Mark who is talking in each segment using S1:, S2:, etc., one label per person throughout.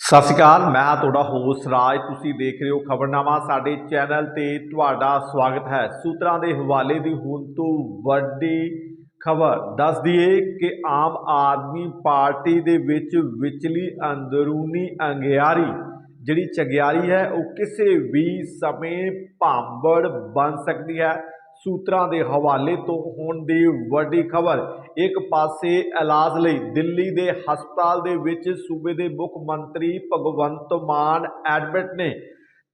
S1: ਸਤਿ ਸ਼੍ਰੀ ਅਕਾਲ, ਮੈਂ ਹਾਂ ਤੁਹਾਡਾ ਹੋਸਟ ਰਾਜ। ਤੁਸੀਂ ਦੇਖ ਰਹੇ ਹੋ ਖਬਰਨਾਮਾ, ਸਾਡੇ ਚੈਨਲ ਤੇ ਤੁਹਾਡਾ ਸਵਾਗਤ ਹੈ। ਸੂਤਰਾਂ ਦੇ ਹਵਾਲੇ ਦੀ ਹੁਣ ਤੋਂ ਵੱਡੀ ਖਬਰ ਦੱਸ ਦਈਏ ਕਿ ਆਮ ਆਦਮੀ ਪਾਰਟੀ ਦੇ ਵਿੱਚ ਵਿਚਲੀ ਅੰਦਰੂਨੀ ਅੰਗਿਆਰੀ, ਜਿਹੜੀ ਚਗਿਆਰੀ ਹੈ, ਉਹ ਕਿਸੇ ਵੀ ਸਮੇਂ ਭਾਂਬੜ ਬਣ ਸਕਦੀ ਹੈ। ਸੂਤਰਾਂ ਦੇ ਹਵਾਲੇ ਤੋਂ ਹੋਣ ਦੀ ਵੱਡੀ ਖਬਰ, ਇੱਕ ਪਾਸੇ ਇਲਾਜ ਲਈ ਦਿੱਲੀ ਦੇ ਹਸਪਤਾਲ ਦੇ ਵਿੱਚ ਸੂਬੇ ਦੇ ਮੁੱਖ ਮੰਤਰੀ ਭਗਵੰਤ ਮਾਨ ਐਡਮਿਟ ਨੇ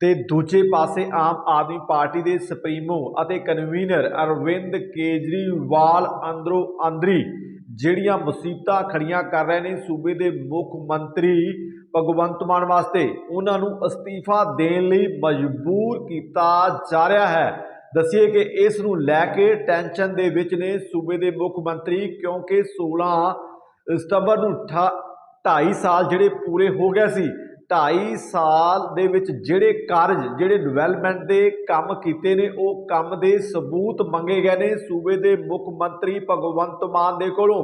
S1: ਤੇ ਦੂਜੇ ਪਾਸੇ ਆਮ ਆਦਮੀ ਪਾਰਟੀ ਦੇ ਸੁਪਰੀਮੋ ਅਤੇ ਕਨਵੀਨਰ ਅਰਵਿੰਦ ਕੇਜਰੀਵਾਲ ਅੰਦਰੋਂ ਅੰਦਰੀ ਜਿਹੜੀਆਂ ਮੁਸੀਬਤਾਂ ਖੜੀਆਂ ਕਰ ਰਹੇ ਨੇ ਸੂਬੇ ਦੇ ਮੁੱਖ ਮੰਤਰੀ ਭਗਵੰਤ ਮਾਨ ਵਾਸਤੇ, ਉਹਨਾਂ ਨੂੰ ਅਸਤੀਫਾ ਦੇਣ ਲਈ ਮਜਬੂਰ ਕੀਤਾ ਜਾ ਰਿਹਾ ਹੈ। ਦੱਸੀਏ ਕਿ ਇਸ ਨੂੰ ਲੈ ਕੇ ਟੈਨਸ਼ਨ ਦੇ ਵਿੱਚ ਨੇ ਸੂਬੇ ਦੇ ਮੁੱਖ ਮੰਤਰੀ, ਕਿਉਂਕਿ 16 ਸਤੰਬਰ ਨੂੰ 2.5 ਸਾਲ ਜਿਹੜੇ ਪੂਰੇ ਹੋ ਗਏ ਸੀ 2.5 ਸਾਲ ਦੇ ਵਿੱਚ ਜਿਹੜੇ ਕਾਰਜ, ਜਿਹੜੇ ਡਿਵੈਲਪਮੈਂਟ ਦੇ ਕੰਮ ਕੀਤੇ ਨੇ, ਉਹ ਕੰਮ ਦੇ ਸਬੂਤ ਮੰਗੇ ਗਏ ਨੇ ਸੂਬੇ ਦੇ ਮੁੱਖ ਮੰਤਰੀ ਭਗਵੰਤ ਮਾਨ ਦੇ ਕੋਲੋਂ।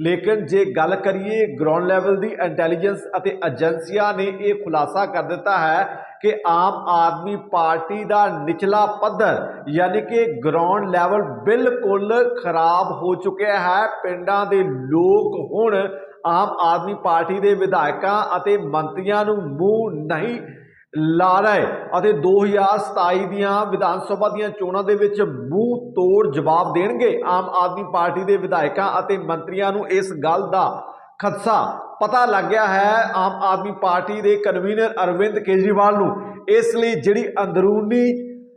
S1: ਲੇਕਿਨ ਜੇ ਗੱਲ ਕਰੀਏ ਗਰਾਊਂਡ ਲੈਵਲ ਦੀ ਇੰਟੈਲੀਜੈਂਸ ਅਤੇ ਏਜੰਸੀਆਂ ਨੇ ਇਹ ਖੁਲਾਸਾ ਕਰ ਦਿੱਤਾ ਹੈ ਕਿ ਆਮ ਆਦਮੀ ਪਾਰਟੀ ਦਾ ਨਿਚਲਾ ਪੱਧਰ, ਯਾਨੀ ਕਿ ਗਰਾਊਂਡ ਲੈਵਲ ਬਿਲਕੁਲ ਖਰਾਬ ਹੋ ਚੁੱਕਿਆ ਹੈ। ਪਿੰਡਾਂ ਦੇ ਲੋਕ ਹੁਣ ਆਮ ਆਦਮੀ ਪਾਰਟੀ ਦੇ ਵਿਧਾਇਕਾਂ ਅਤੇ ਮੰਤਰੀਆਂ ਨੂੰ ਮੂੰਹ ਨਹੀਂ ਲਾ ਰਹੇ ਅਤੇ 2027 ਦੀਆਂ ਵਿਧਾਨ ਸਭਾ ਦੀਆਂ ਚੋਣਾਂ ਦੇ ਵਿੱਚ ਮੂੰਹ ਤੋੜ ਜਵਾਬ ਦੇਣਗੇ। ਆਮ ਆਦਮੀ ਪਾਰਟੀ ਦੇ ਵਿਧਾਇਕਾਂ ਅਤੇ ਮੰਤਰੀਆਂ ਨੂੰ ਇਸ ਗੱਲ ਦਾ ਖਦਸ਼ਾ ਪਤਾ ਲੱਗ ਗਿਆ ਹੈ। ਆਮ ਆਦਮੀ ਪਾਰਟੀ ਦੇ ਕਨਵੀਨਰ ਅਰਵਿੰਦ ਕੇਜਰੀਵਾਲ ਨੂੰ। ਇਸ ਲਈ ਜਿਹੜੀ ਅੰਦਰੂਨੀ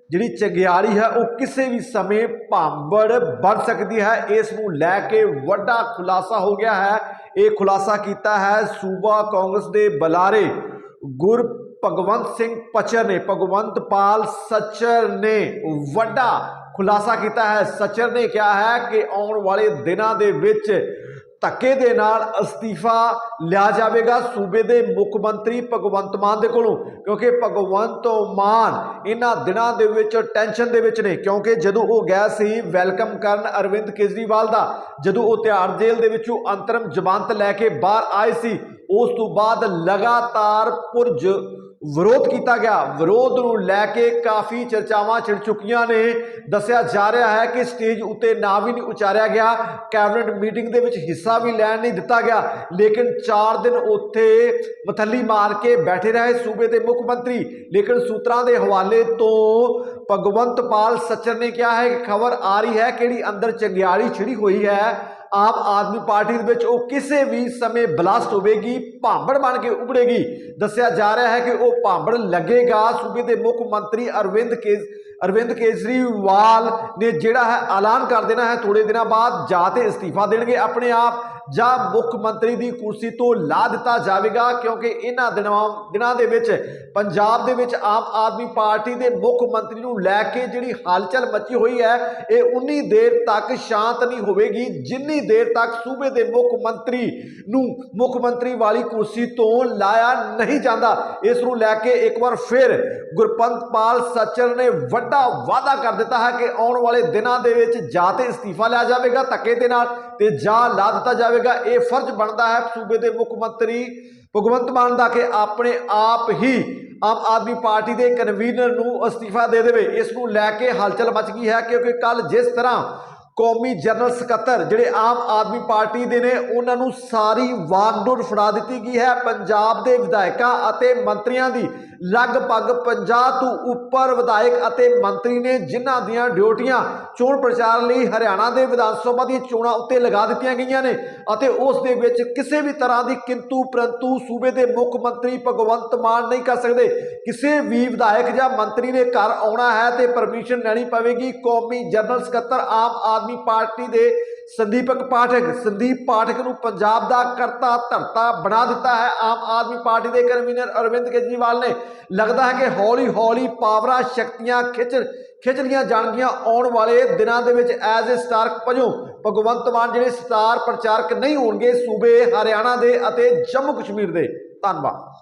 S1: ਜਿਹੜੀ ਚੰਗਿਆੜੀ ਹੈ, ਉਹ ਕਿਸੇ ਵੀ ਸਮੇਂ ਭਾਂਬੜ ਬਣ ਸਕਦੀ ਹੈ। ਇਸ ਨੂੰ ਲੈ ਕੇ ਵੱਡਾ ਖੁਲਾਸਾ ਹੋ ਗਿਆ ਹੈ। ਇਹ ਖੁਲਾਸਾ ਕੀਤਾ ਹੈ ਸੂਬਾ ਕਾਂਗਰਸ ਦੇ ਬਲਾਰੇ ਗੁਰ ਭਗਵੰਤ ਸਿੰਘ ਪਚਰ ਨੇ। ਭਗਵੰਤ ਪਾਲ ਸੱਚਰ ਨੇ ਵੱਡਾ ਖੁਲਾਸਾ ਕੀਤਾ ਹੈ। ਸੱਚਰ ਨੇ ਕਿਹਾ ਹੈ ਕਿ ਆਉਣ ਵਾਲੇ ਦਿਨਾਂ ਦੇ ਵਿੱਚ ਧੱਕੇ ਦੇ ਨਾਲ ਅਸਤੀਫਾ ਲਿਆ ਜਾਵੇਗਾ ਸੂਬੇ ਦੇ ਮੁੱਖ ਮੰਤਰੀ ਭਗਵੰਤ ਮਾਨ ਦੇ ਕੋਲੋਂ, ਕਿਉਂਕਿ ਭਗਵੰਤ ਮਾਨ ਇਹਨਾਂ ਦਿਨਾਂ ਦੇ ਵਿੱਚ ਟੈਨਸ਼ਨ ਦੇ ਵਿੱਚ ਨੇ, ਕਿਉਂਕਿ ਜਦੋਂ ਉਹ ਗਿਆ ਸੀ ਵੈਲਕਮ ਕਰਨ ਅਰਵਿੰਦ ਕੇਜਰੀਵਾਲ ਦਾ, ਜਦੋਂ ਉਹ ਤਿਹਾੜ ਜੇਲ੍ਹ ਦੇ ਵਿੱਚੋਂ ਅੰਤਰਮ ਜ਼ਮਾਨਤ ਲੈ ਕੇ ਬਾਹਰ ਆਏ ਸੀ, ਉਸ ਤੋਂ ਬਾਅਦ ਲਗਾਤਾਰ ਪੁਰਜ ਵਿਰੋਧ ਕੀਤਾ ਗਿਆ। ਵਿਰੋਧ ਨੂੰ ਲੈ ਕੇ ਕਾਫੀ ਚਰਚਾਵਾਂ ਛਿੜ ਚੁੱਕੀਆਂ ਨੇ। ਦੱਸਿਆ ਜਾ ਰਿਹਾ ਹੈ ਕਿ ਸਟੇਜ ਉੱਤੇ ਨਾਂ ਵੀ ਨਹੀਂ ਉਚਾਰਿਆ ਗਿਆ। ਕੈਬਨਿਟ ਮੀਟਿੰਗ ਦੇ ਵਿੱਚ ਹਿੱਸਾ ਵੀ ਲੈਣ ਨਹੀਂ ਦਿੱਤਾ ਗਿਆ। ਲੇਕਿਨ 4 ਦਿਨ ਉੱਥੇ ਮਥੱਲੀ ਮਾਰ ਕੇ ਬੈਠੇ ਰਹੇ ਸੂਬੇ ਦੇ ਮੁੱਖ ਮੰਤਰੀ। ਲੇਕਿਨ ਸੂਤਰਾਂ ਦੇ ਹਵਾਲੇ ਤੋਂ ਭਗਵੰਤ ਪਾਲ ਸੱਚਰ ਨੇ ਕਿਹਾ ਹੈ ਕਿ ਖਬਰ ਆ ਰਹੀ ਹੈ ਕਿਹੜੀ ਅੰਦਰ ਚੰਗਿਆੜੀ ਛਿੜੀ ਹੋਈ ਹੈ। ਆਮ ਆਦਮੀ ਪਾਰਟੀ ਦੇ ਵਿੱਚ ਉਹ ਕਿਸੇ ਵੀ ਸਮੇਂ ਬਲਾਸਟ ਹੋਵੇਗੀ, ਭਾਂਬੜ ਬਣ ਕੇ ਉਭੜੇਗੀ ਦੱਸਿਆ ਜਾ ਰਿਹਾ ਹੈ ਕਿ ਉਹ ਭਾਂਬੜ ਲੱਗੇਗਾ। ਸੂਬੇ ਦੇ ਮੁੱਖ ਮੰਤਰੀ ਅਰਵਿੰਦ ਕੇਜ, ਅਰਵਿੰਦ ਕੇਜਰੀਵਾਲ ਨੇ ਜਿਹੜਾ ਹੈ ਐਲਾਨ ਕਰ ਦੇਣਾ ਹੈ। ਥੋੜੇ ਦਿਨਾਂ ਬਾਅਦ ਜਾਂ ਤੇ ਅਸਤੀਫਾ ਦੇਣਗੇ। ਆਪਣੇ ਆਪ ਜਾਂ ਮੁੱਖ ਮੰਤਰੀ ਦੀ ਕੁਰਸੀ ਤੋਂ ਲਾ ਦਿੱਤਾ ਜਾਵੇਗਾ, ਕਿਉਂਕਿ ਇਹਨਾਂ ਦਿਨਾਂ ਦਿਨਾਂ ਦੇ ਵਿੱਚ ਪੰਜਾਬ ਦੇ ਵਿੱਚ ਆਮ ਆਦਮੀ ਪਾਰਟੀ ਦੇ ਮੁੱਖ ਮੰਤਰੀ ਨੂੰ ਲੈ ਕੇ ਜਿਹੜੀ ਹਲਚਲ ਮੱਚੀ ਹੋਈ ਹੈ, ਇਹ ਉਨੀ ਦੇਰ ਤੱਕ ਸ਼ਾਂਤ ਨਹੀਂ ਹੋਵੇਗੀ। ਜਿੰਨੀ ਦੇਰ ਤੱਕ ਸੂਬੇ ਦੇ ਮੁੱਖ ਮੰਤਰੀ ਨੂੰ ਮੁੱਖ ਮੰਤਰੀ ਵਾਲੀ ਕੁਰਸੀ ਤੋਂ ਲਾਇਆ ਨਹੀਂ ਜਾਂਦਾ, ਇਸ ਨੂੰ ਲੈ ਕੇ ਇੱਕ ਵਾਰ ਫਿਰ ਗੁਰਪੰਤਪਾਲ ਸੱਚਰ ਨੇ ਵੱਡਾ ਵਾਅਦਾ ਕਰ ਦਿੱਤਾ ਹੈ ਕਿ ਆਉਣ ਵਾਲੇ ਦਿਨਾਂ ਦੇ ਵਿੱਚ ਜਾਂ ਤੇ ਅਸਤੀਫਾ ਲਿਆ ਜਾਵੇਗਾ ਧੱਕੇ ਦੇ ਨਾਲ। ਤੇ ਜਾ ਲਾ ਦਿੱਤਾ ਜਾਵੇਗਾ। ਇਹ ਫਰਜ਼ ਬਣਦਾ ਹੈ ਸੂਬੇ ਦੇ ਮੁੱਖ ਮੰਤਰੀ ਭਗਵੰਤ ਮਾਨ ਦਾ ਕਿ ਆਪਣੇ ਆਪ ਹੀ ਆਮ ਆਦਮੀ ਪਾਰਟੀ ਦੇ ਕਨਵੀਨਰ ਨੂੰ ਅਸਤੀਫਾ ਦੇ ਦੇਵੇ। ਇਸ ਨੂੰ ਲੈ ਕੇ ਹਲਚਲ ਮਚ ਗਈ ਹੈ ਕਿਉਂਕਿ ਕੱਲ ਜਿਸ ਤਰ੍ਹਾਂ ਕੌਮੀ ਜਨਰਲ ਸਕੱਤਰ ਜਿਹੜੇ ਆਮ ਆਦਮੀ ਪਾਰਟੀ ਦੇ ਨੇ, ਉਹਨਾਂ ਨੂੰ ਸਾਰੀ ਵਾਗਡੋਰ ਫੜਾ ਦਿੱਤੀ ਗਈ ਹੈ। ਪੰਜਾਬ ਦੇ ਵਿਧਾਇਕਾਂ ਅਤੇ ਮੰਤਰੀਆਂ ਦੀ ਲਗਭਗ 50 ਤੋਂ ਉੱਪਰ ਵਿਧਾਇਕ ਅਤੇ ਮੰਤਰੀ ਨੇ ਜਿਨ੍ਹਾਂ ਦੀਆਂ ਡਿਊਟੀਆਂ ਚੋਣ ਪ੍ਰਚਾਰ ਲਈ ਹਰਿਆਣਾ ਦੇ ਵਿਧਾਨ ਸਭਾ ਦੀਆਂ ਚੋਣਾਂ ਉੱਤੇ ਲਗਾ ਦਿੱਤੀਆਂ ਗਈਆਂ ਨੇ ਅਤੇ ਉਸ ਦੇ ਵਿੱਚ ਕਿਸੇ ਵੀ ਤਰ੍ਹਾਂ ਦੀ ਕਿੰਤੂ ਪਰੰਤੂ ਸੂਬੇ ਦੇ ਮੁੱਖ ਮੰਤਰੀ ਭਗਵੰਤ ਮਾਨ ਨਹੀਂ ਕਰ ਸਕਦੇ। ਕਿਸੇ ਵੀ ਵਿਧਾਇਕ ਜਾਂ ਮੰਤਰੀ ਨੇ ਘਰ ਆਉਣਾ ਹੈ ਤੇ ਪਰਮਿਸ਼ਨ ਲੈਣੀ ਪਵੇਗੀ। ਕੌਮੀ ਜਨਰਲ ਸਕੱਤਰ ਆਮ ਆਦਮੀ ਆਦਮੀ ਪਾਰਟੀ ਦੇ ਸੰਦੀਪਕ ਪਾਠਕ ਸੰਦੀਪ ਪਾਠਕ ਨੂੰ ਪੰਜਾਬ ਦਾ ਕਰਤਾ ਧਰਤਾ ਬਣਾ ਦਿੱਤਾ ਹੈ। ਆਮ ਆਦਮੀ ਪਾਰਟੀ ਦੇ ਕਨਵੀਨਰ ਅਰਵਿੰਦ ਕੇਜਰੀਵਾਲ ਨੇ ਲੱਗਦਾ ਹੈ ਕਿ ਹੌਲੀ ਹੌਲੀ ਪਾਵਰਾਂ ਸ਼ਕਤੀਆਂ ਖਿੱਚ ਖਿੱਚ ਲੀਆਂ ਜਾਣਗੀਆਂ। ਆਉਣ ਵਾਲੇ ਦਿਨਾਂ ਦੇ ਵਿੱਚ ਐਜ਼ ਅ ਸਟਾਰ ਵਜੋਂ ਭਗਵੰਤ ਮਾਨ ਜਿਹੜੇ ਸਟਾਰ ਪ੍ਰਚਾਰਕ ਨਹੀਂ ਹੋਣਗੇ, ਸੂਬੇ ਹਰਿਆਣਾ ਦੇ ਅਤੇ ਜੰਮੂ ਕਸ਼ਮੀਰ ਦੇ। ਧੰਨਵਾਦ।